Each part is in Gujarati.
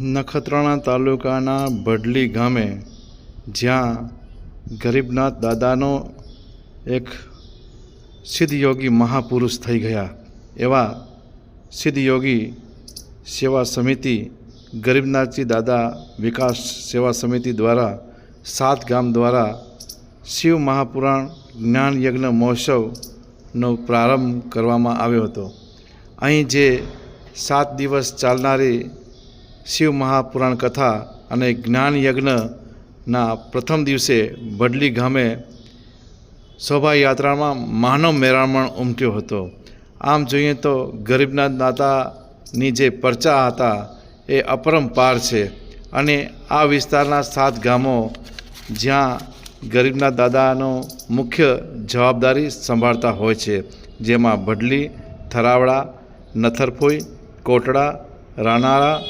નખત્રાણા તાલુકાના ભડલી ગામે જ્યાં ગરીબનાથ દાદાનો એક સિદ્ધયોગી મહાપુરુષ થઈ ગયા. એવા સિદ્ધયોગી સેવા સમિતિ, ગરીબનાથજી દાદા વિકાસ સેવા સમિતિ દ્વારા, સાત ગામ દ્વારા શિવ મહાપુરાણ જ્ઞાન યજ્ઞ મહોત્સવનો પ્રારંભ કરવામાં આવ્યો હતો. અહીં જે સાત દિવસ ચાલનારી શિવ મહાપુરાણ કથા અને જ્ઞાન યજ્ઞના પ્રથમ દિવસે બડલી ગામે શોભાયાત્રામાં માનવ મેરામણ ઉમટ્યો હતો. આમ જોઈએ તો ગરીબનાથ દાતાની જે પરચા હતા એ અપરંપાર છે અને આ વિસ્તારના સાત ગામો જ્યાં ગરીબના દાદાનો મુખ્ય જવાબદારી સંભાળતા હોય છે, જેમાં ભડલી, થરાવડા, નથરફોઈ, કોટડા, રાનાળા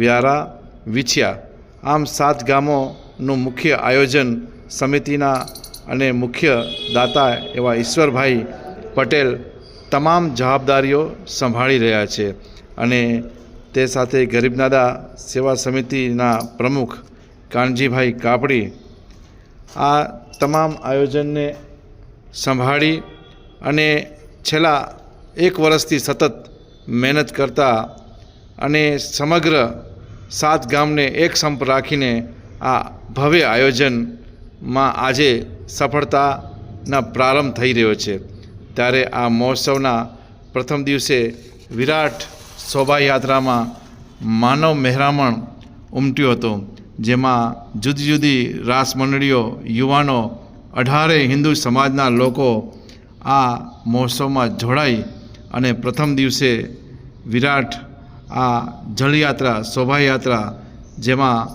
વ્યારા, વિછિયા આમ સાત ગામોનું મુખ્ય આયોજન સમિતિના અને મુખ્ય દાતા એવા ઈશ્વરભાઈ પટેલ તમામ જવાબદારીઓ સંભાળી રહ્યા છે અને તે સાથે ગરીબનાદા સેવા સમિતિના પ્રમુખ કાનજીભાઈ કાપડી આ તમામ આયોજનને સંભાળી અને છેલ્લા એક વર્ષથી સતત મહેનત કરતા અને સમગ્ર સાત ગામને એક સંપ રાખીને આ ભવ્ય આયોજનમાં આજે સફળતાના પ્રારંભ થઈ રહ્યો છે. ત્યારે આ મહોત્સવના પ્રથમ દિવસે વિરાટ શોભાયાત્રામાં માનવ મહેરામણ ઉમટ્યો હતો, જેમાં જુદી જુદી રાસ મંડળીઓ યુવાનો, અઢારે હિન્દુ સમાજના લોકો આ મહોત્સવમાં જોડાઈ અને પ્રથમ દિવસે વિરાટ આ જળયાત્રા, શોભાયાત્રા, જેમાં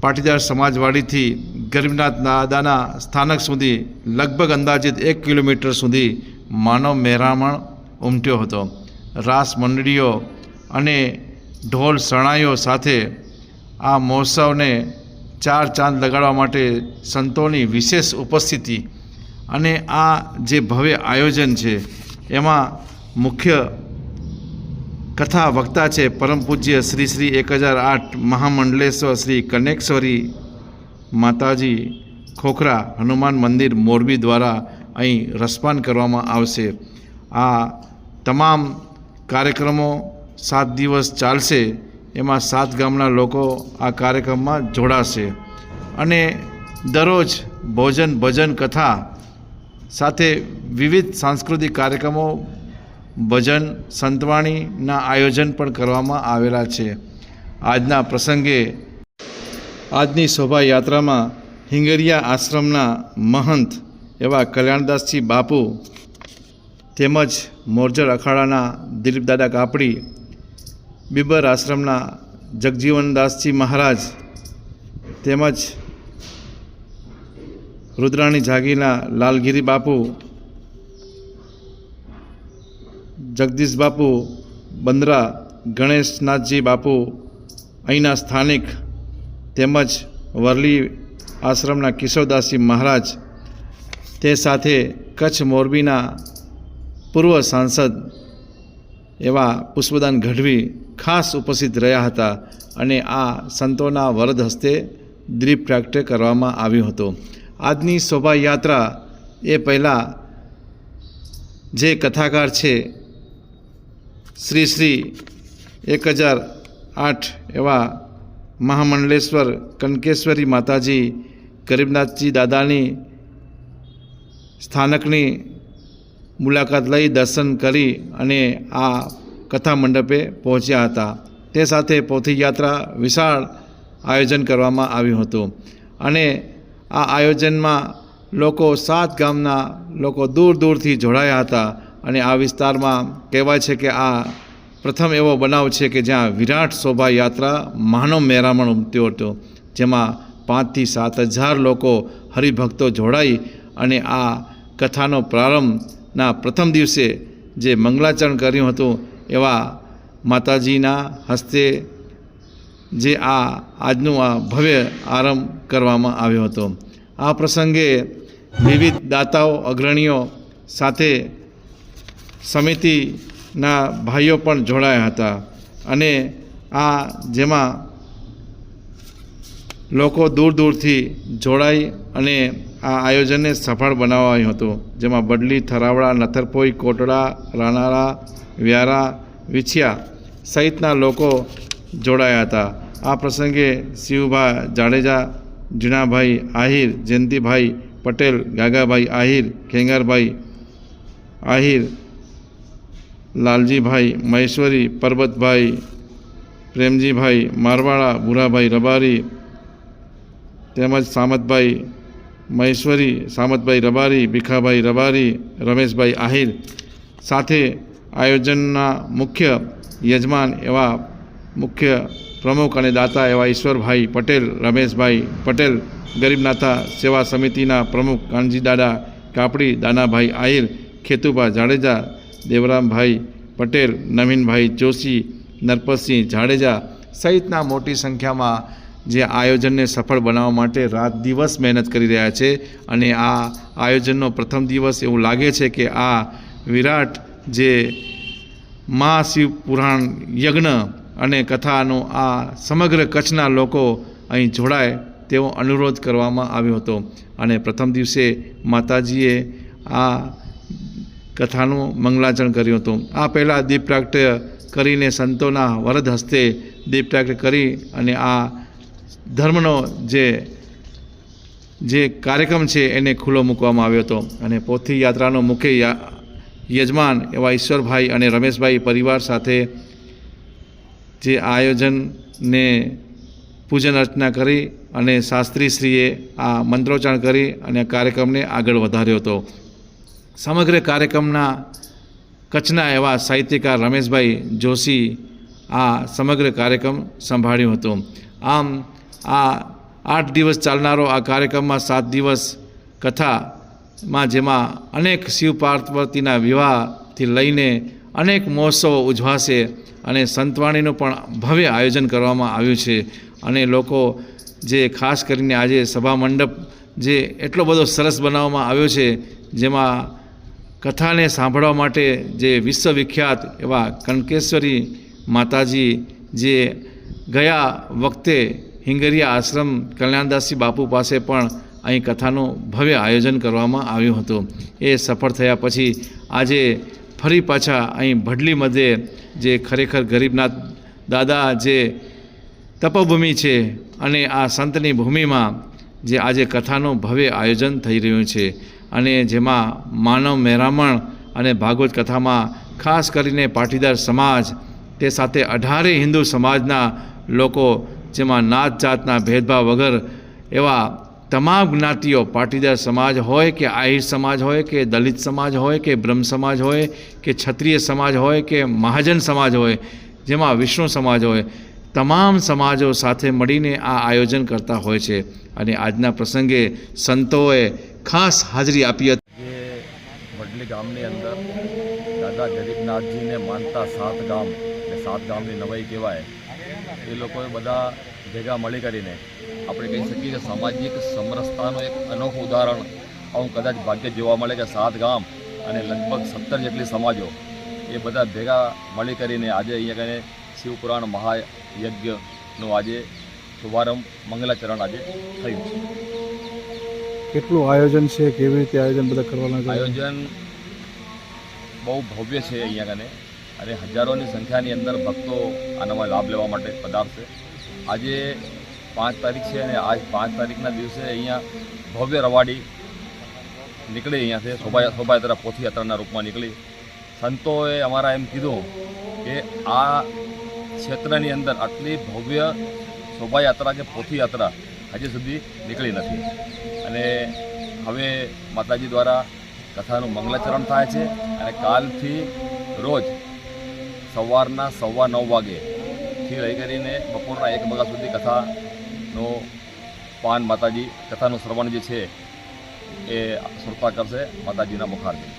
પાટીદાર સમાજવાડીથી ગરીબનાથ નાદાના સ્થાનક સુધી લગભગ અંદાજિત એક કિલોમીટર સુધી માનવ મહેરામણ ઉમટ્યો હતો. રાસ મંડળીઓ અને ઢોલ શરણાઈઓ સાથે આ મહોત્સવને ચાર ચાંદ લગાડવા માટે સંતોની વિશેષ ઉપસ્થિતિ અને આ જે ભવ્ય આયોજન છે, એમાં મુખ્ય કથા વક્તા છે. પરમ પૂજ્ય શ્રી શ્રી એક હજાર આઠ મહામંડલેશ્વર શ્રી કનેકેશ્વરી માતાજી ખોખરા હનુમાન મંદિર મોરબી દ્વારા અહીં રસપાન કરવામાં આવશે. આ તમામ કાર્યક્રમો સાત દિવસ ચાલશે. એમાં સાત ગામના લોકો આ કાર્યક્રમમાં જોડાશે. અને દરરોજ ભોજન ભજન કથા સાથે વિવિધ સાંસ્કૃતિક કાર્યક્રમો ભજન સંતવાણીના આયોજન પણ કરવામાં આવેલા છે. આજના પ્રસંગે આજની શોભાયાત્રામાં હિંગરિયા આશ્રમના મહંત એવા કલ્યાણદાસજી બાપુ તેમજ મોરજર અખાડાના દિલીપદાદા કાપડી, બિબર આશ્રમના જગજીવનદાસજી મહારાજ તેમજ રુદ્રાણી જાગીરના લાલગીરી બાપુ જગદીશ બાપુ, બંદરા, ગણેશનાથજી બાપુ અહીંના સ્થાનિક તેમજ વરલી આશ્રમના કિશોરદાસજી મહારાજ, તે સાથે કચ્છ મોરબીના પૂર્વ સાંસદ એવા પુષ્પદાન ગઢવી ખાસ ઉપસ્થિત રહ્યા હતા અને આ સંતોના વરદ હસ્તે દ્વીપ પ્રાગટ્ય કરવામાં આવ્યો હતો. આજની શોભાયાત્રા એ પહેલાં જે કથાકાર છે શ્રી શ્રી એક હજાર આઠ એવા મહામંડલેશ્વર કનકેશ્વરી માતાજી, ગરીબનાથજી દાદાની સ્થાનકની મુલાકાત લઈ દર્શન કરી અને આ કથા મંડપે પહોંચ્યા હતા. તે સાથે પોથીયાત્રા વિશાળ આયોજન કરવામાં આવ્યું હતું અને આ આયોજનમાં લોકો સાત ગામના લોકો દૂર દૂરથી જોડાયા હતા. અને આ વિસ્તારમાં કહેવાય છે કે આ પ્રથમ એવો બનાવ છે કે જ્યાં વિરાટ શોભાયાત્રા માનવ મેરામણ ઉમટ્યો હતો. જેમાં પાંચથી સાત હજાર લોકો હરિભક્તો જોડાઈ અને આ કથાનો પ્રારંભના પ્રથમ દિવસે જે મંગલાચરણ કર્યું હતું એવા માતાજીના હસ્તે જે આ આજનું આ ભવ્ય આરંભ કરવામાં આવ્યો હતો. આ પ્રસંગે વિવિધ દાતાઓ, અગ્રણીઓ સાથે સમિતિના ભાઈઓ પણ જોડાયા હતા અને આ જેમાં લોકો દૂર દૂરથી જોડાઈ અને આ આયોજનને સફળ બનાવાયું હતું. જેમાં બડલી, થરાવડા, નથરપોઈ, કોટડા રાણાળા વ્યારા, વિછિયા સહિતના લોકો જોડાયા હતા. આ પ્રસંગે શિવભા જાડેજા જીણાભાઈ આહિર, જયંતિભાઈ પટેલ, ગાગાભાઈ આહિર, ખેંગારભાઈ આહિર લાલજીભાઈ મહેશ્વરી, પરબતભાઈ, પ્રેમજીભાઈ મારવાડા, ભૂરાભાઈ રબારી, તેમજ સામતભાઈ મહેશ્વરી, સામતભાઈ રબારી, ભીખાભાઈ રબારી, રમેશભાઈ આહિર સાથે આયોજનના મુખ્ય યજમાન એવા મુખ્ય પ્રમુખ અને દાતા એવા ઈશ્વરભાઈ પટેલ, રમેશભાઈ પટેલ ગરીબનાથા સેવા સમિતિના પ્રમુખ કાનજી દાદા કાપડી, દાનાભાઈ આહિર, ખેતુભા જાડેજા દેવરામભાઈ પટેલ, નવીનભાઈ જોશી, નરપતસિંહ જાડેજા સહિતના મોટી સંખ્યામાં જે આયોજનને સફળ બનાવવા માટે રાત દિવસ મહેનત કરી રહ્યા છે અને આ આયોજનનો પ્રથમ દિવસ એવું લાગે છે કે આ વિરાટ જે મહાશિવ પુરાણ યજ્ઞ અને કથાનો આ સમગ્ર કચ્છના લોકો અહીં જોડાય તેવો અનુરોધ કરવામાં આવ્યો હતો. અને પ્રથમ દિવસે માતાજીએ આ કથાનું મંગલાચરણ કર્યું હતું. આ પહેલાં દીપ પ્રાગટ્ય કરીને સંતોના વરદ હસ્તે દીપ પ્રાગટ્ય કરી અને આ ધર્મનો જે જે કાર્યક્રમ છે એને ખુલ્લો મૂકવામાં આવ્યો હતો. અને પોથી યાત્રાનો મુખ્ય યજમાન એવા ઈશ્વરભાઈ અને રમેશભાઈ પરિવાર સાથે જે આયોજનને પૂજન અર્ચના કરી અને શાસ્ત્રીશ્રીએ આ મંત્રોચ્ચારણ કરી અને કાર્યક્રમને આગળ વધાર્યો હતો. સમગ્ર કાર્યક્રમના કચ્છના એવા સાહિત્યકાર રમેશભાઈ જોશી આ સમગ્ર કાર્યક્રમ સંભાળ્યો હતો. આમ, આ આઠ દિવસ ચાલનારો આ કાર્યક્રમમાં સાત દિવસ કથામાં જેમાં અનેક શિવ પાર્વતીના વિવાહથી લઈને અનેક મહોત્સવો ઉજવાશે અને સંતવાણીનું પણ ભવ્ય આયોજન કરવામાં આવ્યું છે. અને લોકો જે ખાસ કરીને આજે સભા મંડપ જે એટલો બધો સરસ બનાવવામાં આવ્યો છે, જેમાં કથાને સાંભળવા માટે જે વિશ્વવિખ્યાત એવા કનકેશ્વરી માતાજી જે ગયા વખતે હિંગરિયા આશ્રમ કલ્યાણદાસજી બાપુ પાસે પણ અહીં કથાનું ભવ્ય આયોજન કરવામાં આવ્યું હતું. એ સફળ થયા પછી આજે ફરી પાછા અહીં ભડલી મધ્યે જે ખરેખર ગરીબનાથ દાદા જે તપોભૂમિ છે અને આ સંતની ભૂમિમાં જે આજે કથાનું ભવ્ય આયોજન થઈ રહ્યું છે. અને જેમાં માનવ મહેરામણ અને ભાગવત કથામાં ખાસ કરીને પાટીદાર સમાજ, તે સાથે અઢારે હિન્દુ સમાજના લોકો, જેમાં નાત જાતના ભેદભાવ વગર એવા તમામ જ્ઞાતિઓ પાટીદાર સમાજ હોય કે આહિર સમાજ હોય કે દલિત સમાજ હોય કે બ્રહ્મ સમાજ હોય કે ક્ષત્રિય સમાજ હોય કે મહાજન સમાજ હોય, જેમાં વિષ્ણુ સમાજ હોય, તમામ સમાજો સાથે મળીને આ આયોજન કરતા હોય છે. અને આજના પ્રસંગે સંતોએ ખાસ હાજરી આપી હતી. વડલી ગામની અંદર દાદા ગરીબનાથજીને માનતા સાત ગામ ને સાત ગામની નવાઈ કહેવાય, એ લોકોએ બધા ભેગા મળી કરીને આપણે કહી શકીએ કે સામાજિક સમરસતાનું એક અનોખું ઉદાહરણ આવું કદાચ ભાગ્ય જોવા મળે કે સાત ગામ અને લગભગ સત્તર જેટલી સમાજો એ બધા ભેગા મળી કરીને આજે અહીંયા કને શિવપુરાણ મહાયજ્ઞનો આજે શુભારંભ, મંગલાચરણ આજે થયું છે. કેટલું આયોજન છે, કેવી રીતે આયોજન બધા કરવાના છે? આયોજન બહુ ભવ્ય છે અહીંયા કને. અને હજારોની સંખ્યાની અંદર ભક્તો આનામાં લાભ લેવા માટે પધારશે. આજે પાંચ તારીખ છે અને આજ પાંચ તારીખના દિવસે અહીંયા ભવ્ય રવાડી નીકળી અહીંયાથી શોભા શોભાયાત્રા પોથીયાત્રાના રૂપમાં નીકળી. સંતોએ અમારા એમ કીધું કે આ ક્ષેત્રની અંદર આટલી ભવ્ય શોભાયાત્રા કે પોથીયાત્રા હજી સુધી નીકળી નથી. હવે માતાજી દ્વારા કથાનું મંગલાચરણ થાય છે અને કાલથી રોજ સવારના સવા નવ વાગેથી લઈ કરીને બપોરના એક વાગ્યા સુધી કથાનું પાન માતાજી કથાનું શ્રવણ જે છે એ શ્રોતા કરશે માતાજીના મુખારથી.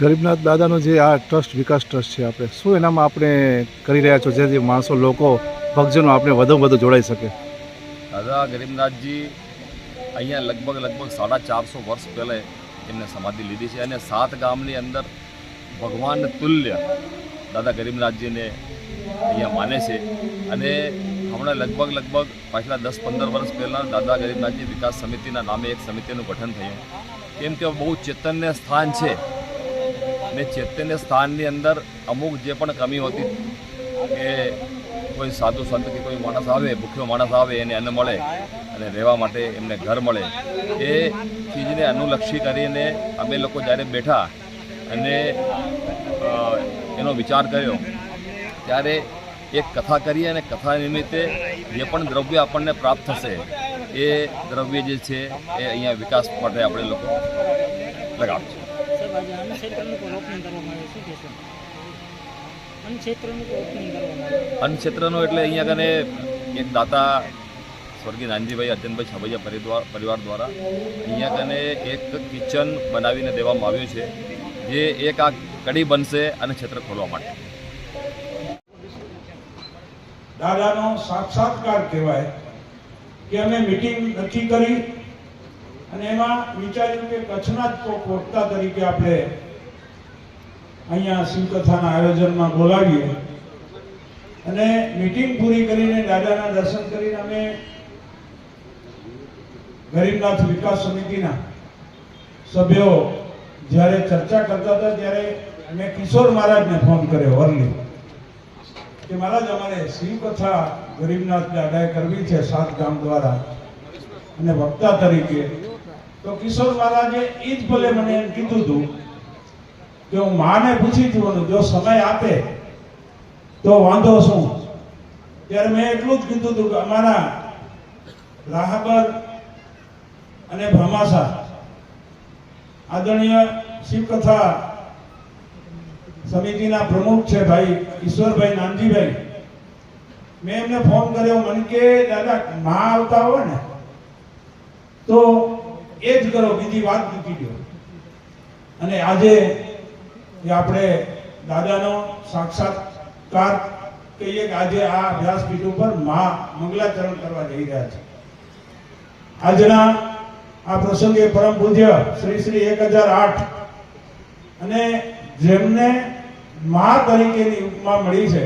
ગરીબનાથ દાદાનો જે આ ટ્રસ્ટ વિકાસ ટ્રસ્ટ છે આપણે શું એનામાં આપણે કરી રહ્યા છો? જેથી માણસો લોકો ભક્તજનો આપણે વધુ વધુ જોડાઈ શકે? દાદા ગરીબનાથજી અહીંયા લગભગ લગભગ સાડા ચારસો વર્ષ પહેલાં એમને સમાધિ લીધી છે અને સાત ગામની અંદર ભગવાન તુલ્ય દાદા ગરીબનાથજીને અહીંયા માને છે. અને હમણાં લગભગ લગભગ પાછલા દસ પંદર વર્ષ પહેલાં દાદા ગરીબનાથજી વિકાસ સમિતિના નામે એક સમિતિનું ગઠન થયું. કેમ કે બહુ ચેતન્ય સ્થાન છે ને ચેતન્ય સ્થાનની અંદર અમુક જે પણ કમી હોતી કે કોઈ સાધુ સંત કે કોઈ માણસ આવે, ભૂખ્યો માણસ આવે, એને અન્ન મળે અને રહેવા માટે એમને ઘર મળે. એ ચીજને અનુલક્ષી કરીને અમે લોકો જ્યારે બેઠા અને એનો વિચાર કર્યો, ત્યારે એક કથા કરી અને કથા નિમિત્તે જે પણ દ્રવ્ય આપણને પ્રાપ્ત થશે, એ દ્રવ્ય જે છે, એ અહીંયા વિકાસ માટે આપણે લોકો લગાવશું. અન્નક્ષેત્રનું એટલે અહીંયા કને એક દાતા સ્વર્ગીય નાનજીભાઈ અર્જનભાઈ છબૈયા પરિવાર પરિવાર દ્વારા અહીંયા કને એક કિચન બનાવીને દેવામાં આવ્યું છે જે એક આ કડી બનશે અને ક્ષેત્ર ખોલવા માટે. દાદાનો સાક્ષાત્કાર કહેવાય કે અમે મિટિંગ નક્કી કરી અને એમાં વિચાર્યું કે કચ્છના જ કોક વક્તા તરીકે આપણે અહીંયા શિવકથાના આયોજનમાં બોલાવીએ. અને મીટિંગ પૂરી કરીને દાદાના દર્શન કરીને અમે ગરીબનાથ વિકાસ સમિતિના સભ્યો જ્યારે ચર્ચા કરતા હતા ત્યારે મેં કિશોર મહારાજને ફોન કર્યો, વરલી, કે મહારાજ, અમારે શિવકથા ગરીબનાથ દાદાએ કરવી છે સાત ગામ દ્વારા અને વક્તા તરીકે. તો કિશોર મહારાજે એ જ ભલે મને એમ કીધું હતું કે હું માને પૂછી જોવાનું જો સમય આપે, તો વાંધો શું? ત્યારે મેં એટલું જ કીધું હતું કે અમારા રાહબર અને ભમાસા, આદરણીય શિવકથા સમિતિના પ્રમુખ છે ભાઈ ઈશ્વરભાઈ નાનજીભાઈ. મેં એમને ફોન કર્યો, મને કે, દાદા, માં આવતા હોય ને, તો એ જ કરો, બીજી વાત મૂકી દો અને આજે જે આપણે દાદાનો સાક્ષાત્કાર કહીએ કે આજે આ અભ્યાસપીઠ ઉપર મા મંગલાચરણ કરવા જઈ રહ્યા છે. આજના આ પ્રસંગે પરમ પૂજ્ય શ્રી શ્રી એક હજાર આઠ અને જેમને મા તરીકેની ઉપમા મળી છે,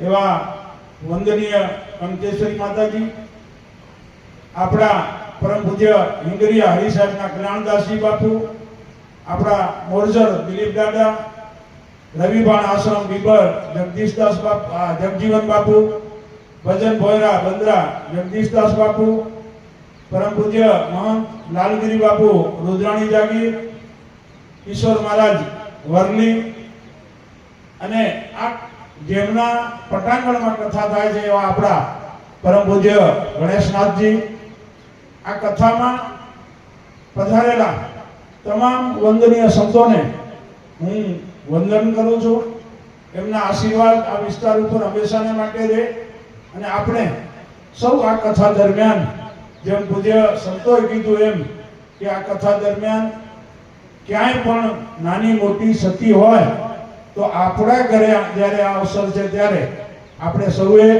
એવા વંદનીય કંકેશ્વરી માતાજી, આપણા પરમ પૂજ્ય હિંગરિયા હરિસાહેબના જ્ઞાનદાસજી બાપુ આપણા મોરજર દિલીપ દાદા, રવિભાણ આશ્રમ બીબર જગદીશદાસ બાપુ જગજીવન બાપુ, ભજન ભોયરા બંદરા, જગદીશદાસ બાપુ, પરમ પૂજ્ય મહંત લાલગીરી બાપુ, રુદ્રાણી જાગીર ઈશ્વર મહારાજ, વરલી અને આ જેમના પટાંગણમાં કથા થાય છે એવા આપણા પરમ પૂજ્ય ગણેશનાથજી, આ કથામાં પધારેલા તમામ વંદનીય સંતોને હું વંદન કરું છું. એમના આશીર્વાદ આ વિસ્તાર ઉપર હંમેશાને માટે રહે અને આપણે સૌ આ કથા દરમિયાન જેમ પૂજ્ય સંતોએ કીધું એમ કે આ કથા દરમિયાન ક્યાંય પણ નાની મોટી સતી હોય તો આપણા ઘરે જ્યારે આ અવસર છે ત્યારે આપણે સૌએ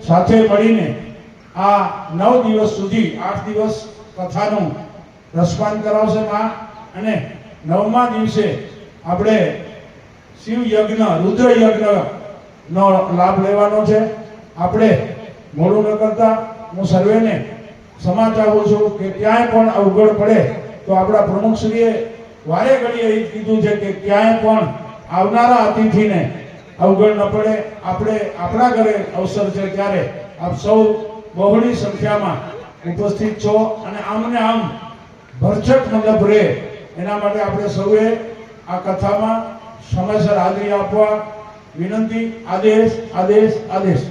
સાથે મળીને આ નવ દિવસ સુધી આઠ દિવસ કથાનું રસપાન કરાવશે માં. અને નવમા દિવસે આપણે શિવ યજ્ઞ, રુદ્ર યજ્ઞ નો લાભ લેવાનો છે. આપણે મોડું ન કરતા હું સર્વેને ક્ષમા ચાહું છું કે ક્યાંય પણ અવગડ પડે તો આપણા પ્રમુખશ્રીએ વારે ઘડીએ કીધું છે કે ક્યાંય પણ આવનારા અતિથિને અવગણ ન પડે. આપણે આપણા ઘરે અવસર છે ત્યારે આપ સૌ બહોળી સંખ્યામાં ઉપસ્થિત છો અને આમને આમ ભરચક મતલબ રહે એના માટે આપણે સૌએ આ કથામાં સમયસર હાજરી આપવા વિનંતી. આદેશ આદેશ આદેશ.